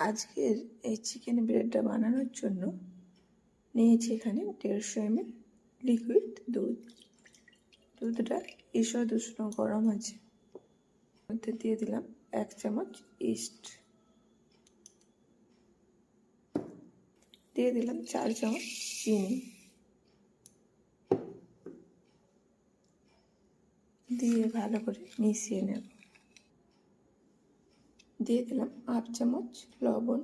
আজকের এই চিকেন ব্রেডটা বানানোর জন্য নিয়েছি এখানে দেড়শো এমএল লিকুইড দুধ। দুধটা ঈষৎ উষ্ণ গরম আছে। মধ্যে দিয়ে দিলাম এক চামচ ইস্ট দিয়ে দিলাম চার চামচ চিনি। দিয়ে ভালো করে মিশিয়ে নেব। দিয়ে দিলাম হাফ চামচ লবণ।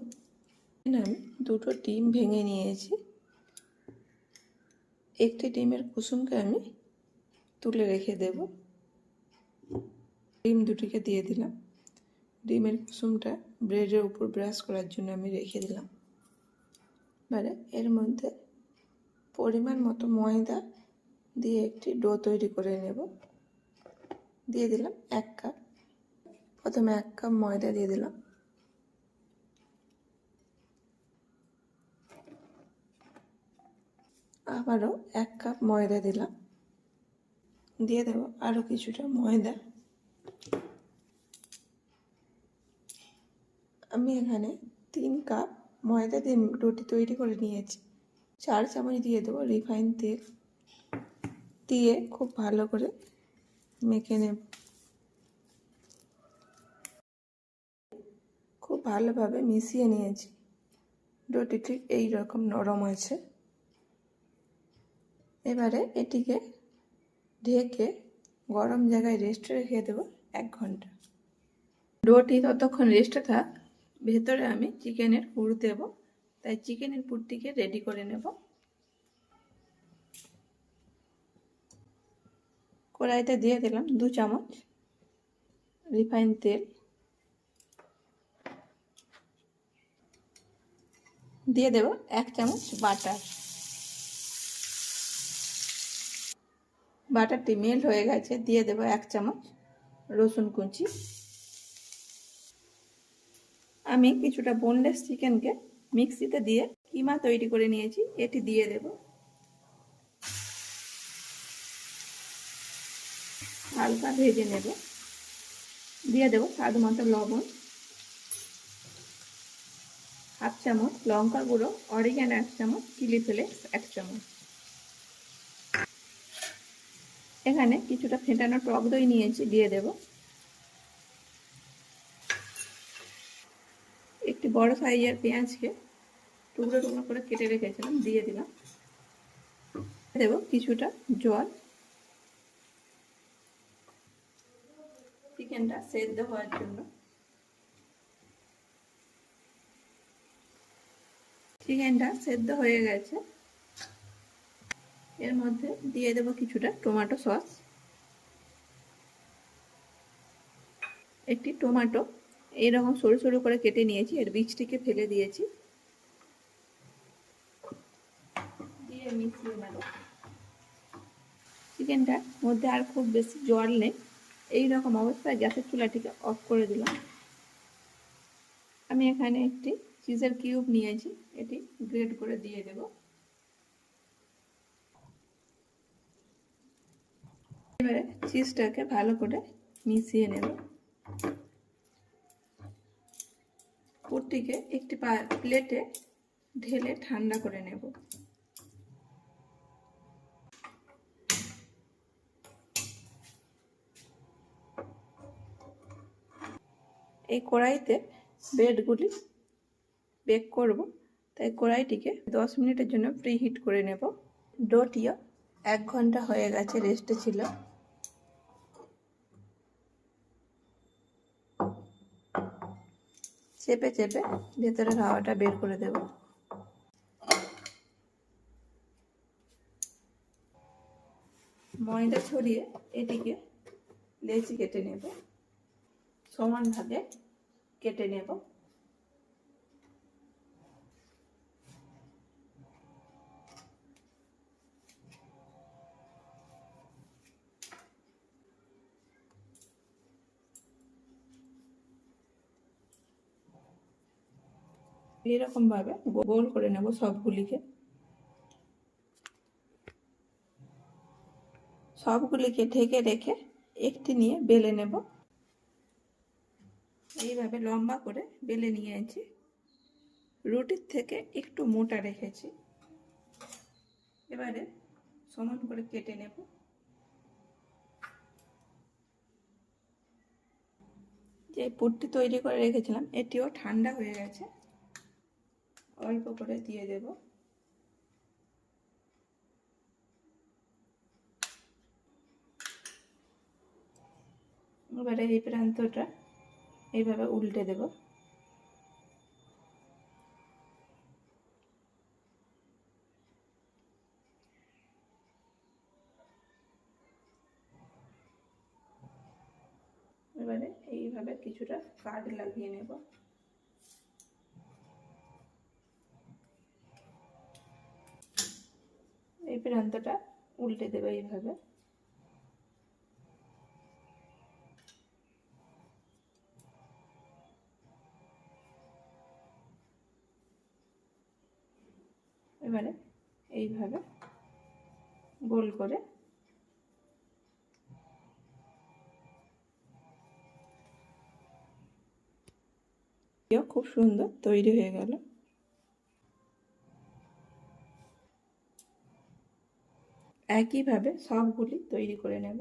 আমি দুটো ডিম ভেঙে নিয়েছি। একটি ডিমের কুসুমকে আমি তুলে রেখে দেব। ডিম দুটিকে দিয়ে দিলাম। ডিমের কুসুমটা ব্রেডের উপর ব্রাশ করার জন্য আমি রেখে দিলাম। এবারে এর মধ্যে পরিমাণ মতো ময়দা দিয়ে একটি ডো তৈরি করে নেব। দিয়ে দিলাম এক কাপ প্রথমে এক কাপ ময়দা দিয়ে দিলাম। আবারও এক কাপ ময়দা দিলাম। দিয়ে দেবো আরও কিছুটা ময়দা। আমি এখানে তিন কাপ ময়দা দিয়ে রুটি তৈরি করে নিয়েছি। চার চামচ দিয়ে দেবো রিফাইন তেল। দিয়ে খুব ভালো করে মেখে নেব খুব ভালোভাবে মিশিয়ে নিয়েছি। ডোটি ঠিক এই রকম নরম আছে। এবারে এটিকে ঢেকে গরম জায়গায় রেস্টে রেখে দেবো এক ঘণ্টা। ডোটি ততক্ষণ রেস্টে থাক ভেতরে আমি চিকেনের পুর দেব। তাই চিকেনের পুরটিকে রেডি করে নেব। কড়াইতে দিয়ে দিলাম দু চামচ রিফাইন তেল। দিয়ে দেব এক চামচ বাটার। বাটারটি মেল্ট হয়ে গেছে, দিয়ে দেব এক চামচ রসুন কুচি। আমি কিছুটা বোনলেস চিকেনকে মিক্সিতে দিয়ে কিমা তৈরি করে নিয়েছি, এটি দিয়ে দেব। হালকা ভেজে নেব। দিয়ে দেব স্বাদ মতো লবণ। হাফ চামচ লঙ্কা গুঁড়ো, অরিগান এক চামচ, চিলি ফ্লেক্স এক চামচ। এখানে কিছুটা ফেটানো টক দই নিয়েছি, দিয়ে দেব। একটি বড় সাইজের পেঁয়াজকে টুকরো টুকরো করে কেটে রেখেছিলাম, দিয়ে দিলাম। দেব কিছুটা জল। চিকেনটা সেদ্ধ হওয়ার জন্য। চিকেনটা সেদ্ধ হয়ে গেছে। এর মধ্যে দিয়ে দেব কিছুটা টমেটো সস। একটি টমেটো। এইরকম সরু সরু করে কেটে নিয়েছি, এর বীজটিকে ফেলে দিয়েছি। দিয়ে মিশিয়ে নেব। চিকেনটার মধ্যে আর খুব বেশি জল নেই। এই রকম অবস্থায় গ্যাসের চুলাটিকে অফ করে দিলাম। আমি এখানে একটি চিজের কিউব নিয়েছি, এটি গ্রেড করে দিয়ে দেব। এবারে চিজটাকে ভালো করে মিশিয়ে নেব। পুরটিকে একটি প্লেটে ঢেলে ঠান্ডা করে নেব। এই কড়াইতে ব্রেডগুলি বেক করব। তাই কড়াইটিকে দশ মিনিটের জন্য প্রি হিট করে নেব। ডোটিও এক ঘণ্টা হয়ে গেছে রেস্টে ছিল। চেপে চেপে ভেতরের হাওয়াটা বের করে দেব। ময়দা ছড়িয়ে এটিকে লেচি কেটে নেব। সমানভাবে কেটে নেব। এরকম ভাবে গোল করে নেব সবগুলিকে। সবগুলিকে ঢেকে রেখে একটি নিয়ে বেলে নেব। এইভাবে লম্বা করে বেলে নিয়ে নিয়েছি। রুটির থেকে একটু মোটা রেখেছি। এবারে সমান করে কেটে নেব। যে পুটটি তৈরি করে রেখেছিলাম, এটিও ঠান্ডা হয়ে গেছে। অল্প করে দিয়ে দেব। এবারে এই প্রান্তটা এইভাবে উল্টে দেব। এবারে এইভাবে কিছুটা কাঠ লাগিয়ে নেব। এই প্রান্তটা উল্টে দেবে এইভাবে। এবারে এইভাবে গোল করে খুব সুন্দর তৈরি হয়ে গেল। একইভাবে সবগুলি তৈরি করে নেব।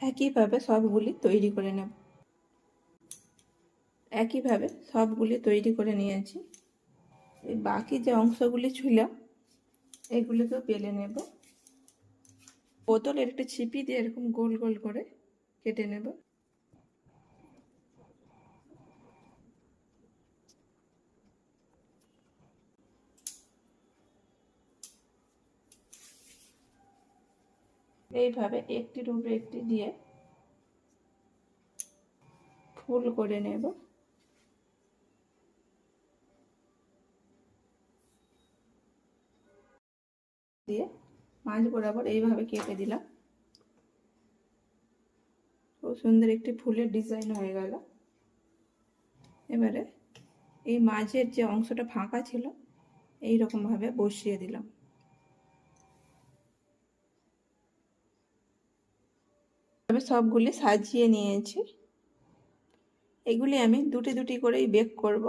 একইভাবে সবগুলি তৈরি করে নেব। একইভাবে সবগুলি তৈরি করে নিয়েছি। এই বাকি যে অংশগুলি ছিল এগুলিকেও পেলে নেব। বোতলের একটু ছিপি দিয়ে এরকম গোল গোল করে কেটে নেব। এইভাবে একটির উপরে একটি দিয়ে ফুল করে নেব। দিয়ে মাঝ বরাবর এইভাবে কেটে দিলাম। খুব সুন্দর একটি ফুলের ডিজাইন হয়ে গেল। এবারে এই মাঝের যে অংশটা ফাঁকা ছিল এই রকম ভাবে বসিয়ে দিলাম। তবে সবগুলি সাজিয়ে নিয়েছি। এগুলি আমি দুটি দুটি করেই বেক করব,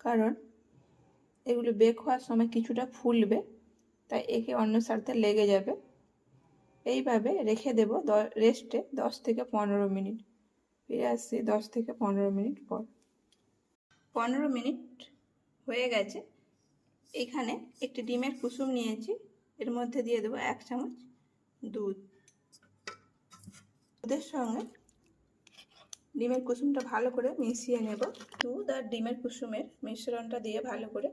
কারণ এগুলি বেক হওয়ার সময় কিছুটা ফুলবে। তাই একে অন্য সাথে লেগে যাবে। এইভাবে রেখে দেব রেস্টে দশ থেকে পনেরো মিনিট। ফিরে আসছি দশ থেকে পনেরো মিনিট পর। পনেরো মিনিট হয়ে গেছে। এখানে একটি ডিমের কুসুম নিয়েছি। এর মধ্যে দিয়ে দেবো এক চামচ দুধ। দুধের সঙ্গে ডিমের কুসুমটা ভালো করে মিশিয়ে নেব। দুধ আর ডিমের কুসুমের মিশ্রণটা দিয়ে ভালো করে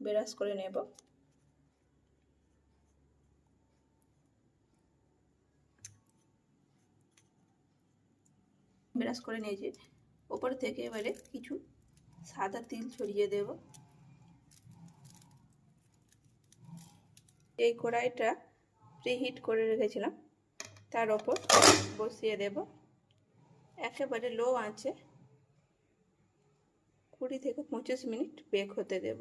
বেরাস করে নেব। ব্রাশ করে নিয়েছি ওপর থেকে এবারে কিছু সাদা তিল ছড়িয়ে দেব। এই কড়াইটা প্রিহিট করে রেখেছিলাম। তার ওপর বসিয়ে দেব। একেবারে লো আঁচে কুড়ি থেকে পঁচিশ মিনিট বেক হতে দেব।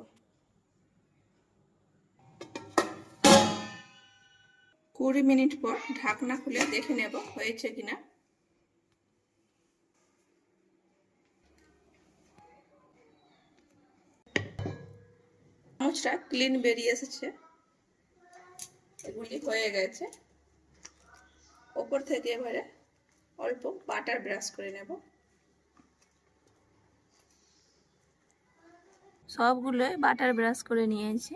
কুড়ি মিনিট পর ঢাকনা খুলে দেখে নেব হয়েছে কিনা। চামচটা ক্লিন বেরিয়ে এসেছে। এগুলি হয়ে গেছে। ওপর থেকে এবারে অল্প বাটার ব্রাশ করে নেব। সবগুলো বাটার ব্রাশ করে নিয়েছি।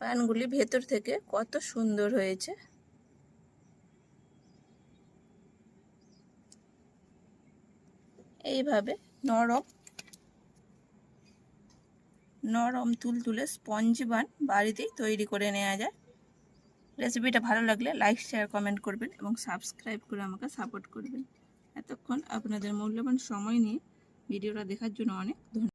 প্যানগুলি ভেতর থেকে কত সুন্দর হয়েছে। এইভাবে নরম নরম তুলতুলে স্পঞ্জ বান বাড়িতেই তৈরি করে নেওয়া যায়। রেসিপিটা ভালো লাগলে লাইক শেয়ার কমেন্ট করবেন এবং সাবস্ক্রাইব করে আমাকে সাপোর্ট করবেন। এতক্ষণ আপনাদের মূল্যবান সময় নিয়ে ভিডিওটা দেখার জন্য অনেক